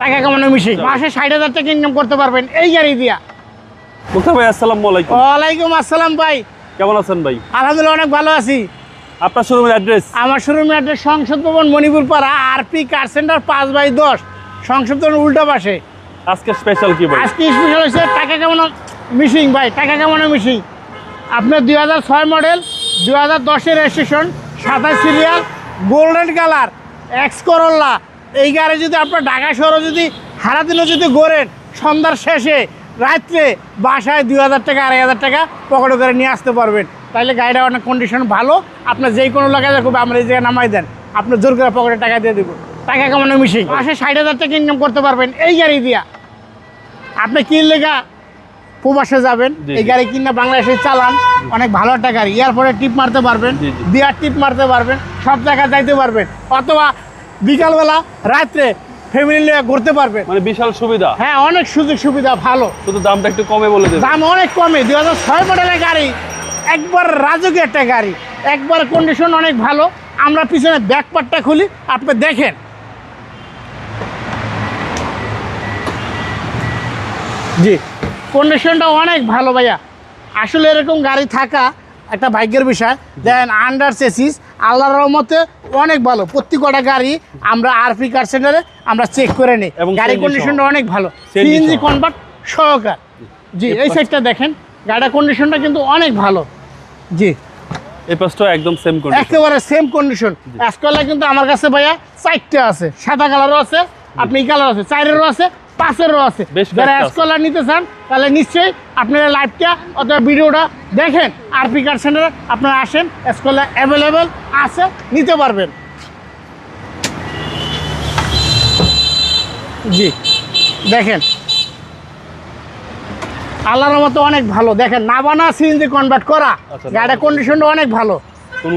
টাকা কামানো মিশিং মাসে ষাট হাজার টাকা ইনকাম করতে পারবেন। এই গাড়ি দিয়া। মুক্তা ভাই আসসালামু আলাইকুম। ওয়ালাইকুম আসসালাম ভাই। কেমন আছেন ভাই? আলহামদুলিল্লাহ অনেক ভালো আছি। আপনার শোরুমের অ্যাড্রেস আমার শোরুমের অ্যাড্রেস সংসদ ভবন মণিপুর পাড়া আরপি কার সেন্টার পাঁচ বাই দশ। সংসদ ভবন উল্টো পাশে। আজকে স্পেশাল কি ভাই? আজকে স্পেশাল হচ্ছে টাকা কামানো মিশিং ভাই টাকা কামানো মিশিং আপনার দুই হাজার ছয় মডেল দুই হাজার দশের রেজিস্ট্রেশন সাতাশ সিরিয়াল গোল্ডেন কালার এক্স করল্লা এই গাড়ি যদি আপনার ঢাকা শহরে যদি হারাদিনও যদি গড়েন সন্ধ্যার শেষে রাত্রে বাসায় দুই হাজার টাকা আড়াই হাজার টাকা পকেটে করে নিয়ে আসতে পারবেন। তাহলে গাড়িটা অনেক কন্ডিশন ভালো। আপনার যেই কোনো লাগাই খুব আমরা এই জায়গায় নামাই দেন। আপনার জোর করে পকেটে টাকা দিয়ে দেবো। টাকা কামানো মিশিং মাসে ষাট হাজার টাকা ইনকাম করতে পারবেন এই গাড়ি দিয়া। আপনি কিনলে গা প্রবাসে যাবেন এই। গাড়ি কিনা বাংলাদেশে চালান অনেক ভালো একটা গাড়ি। এয়ারপোর্টে টিপ মারতে পারবেন। বিয়ার টিপ মারতে পারবেন সব জায়গায় যাইতে পারবেন। অথবা বিকালবেলা রাত্রে ফ্যামিলি নিয়ে ঘুরতে পারবেন মানে বিশাল সুবিধা। হ্যাঁ অনেক সুযোগ সুবিধা ভালো। শুধু দামটা একটু কমে বলে দেবেন দাম অনেক কমে দুই হাজার ছয় মডেলের গাড়ি একবার রাজকীয় একটা গাড়ি একবার কন্ডিশন অনেক ভালো। আমরা পিছনে ব্যাকপারটা খুলি আপনি দেখেন। জি কন্ডিশনটা অনেক ভালো ভাইয়া। আসলে এরকম গাড়ি থাকা একটা ভাগ্যের বিষয়। দেন আন্ডার চেসিস আল্লাহর রহমতে অনেক ভালো। প্রত্যেকটা গাড়ি আমরা আরপি কার সেন্টারে আমরা চেক করে নিই। এবং গাড়ি কন্ডিশনটা অনেক ভালো। CNG convert সহকার। জি এই সাইডটা দেখেন। গাড়ির কন্ডিশনটা কিন্তু অনেক ভালো। জি। এই পাশটা একদম সেম কন্ডিশন একেবারে সেম কন্ডিশন অ্যাসকলা কিন্তু আমার কাছে ভাইয়া চারটে আছে। সাদা কালারও আছে আপনি কালার আছে চারেরও আছে পাঁচেরও আছে। যারা। অ্যাসকলা নিতে চান তাহলে নিশ্চয়ই আপনারা লাইভটা অথবা ভিডিওটা দেখেন। আর পি কার সেন্টারে আপনারা আসেন অ্যাসকলা অ্যাভেলেবেল আছে নিতে পারবেন। জি দেখেন। আল্লাহর মতো অনেক ভালো। দেখেন নাবানা সিএনজি কনভার্ট করা। আচ্ছা, গাড়ির কন্ডিশনটা অনেক ভালো। কোনো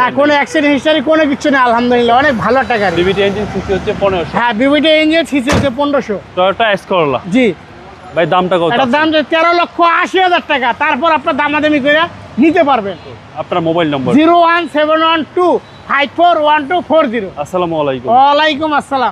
না কোনো অ্যাক্সিডেন্ট হিস্টারি কোনো কিছু নেই আলহামদুলিল্লাহ অনেক ভালো একটা গাড়ি। বিবিটি ইঞ্জিন সিসি হচ্ছে পনেরোশো। হ্যাঁ বিবিটি ইঞ্জিন সিসি হচ্ছে পনেরোশো। টয়োটা এস করলা জি। ভাই দামটা কত এটার দাম যে তেরো লক্ষ আশি হাজার টাকা তারপর আপনার দামাদামি করে নিতে পারবেন। আপনার mobile number zero one seven one two five four one two four zero. আসসালামু আলাইকুম। ওয়ালাইকুম আসসালাম।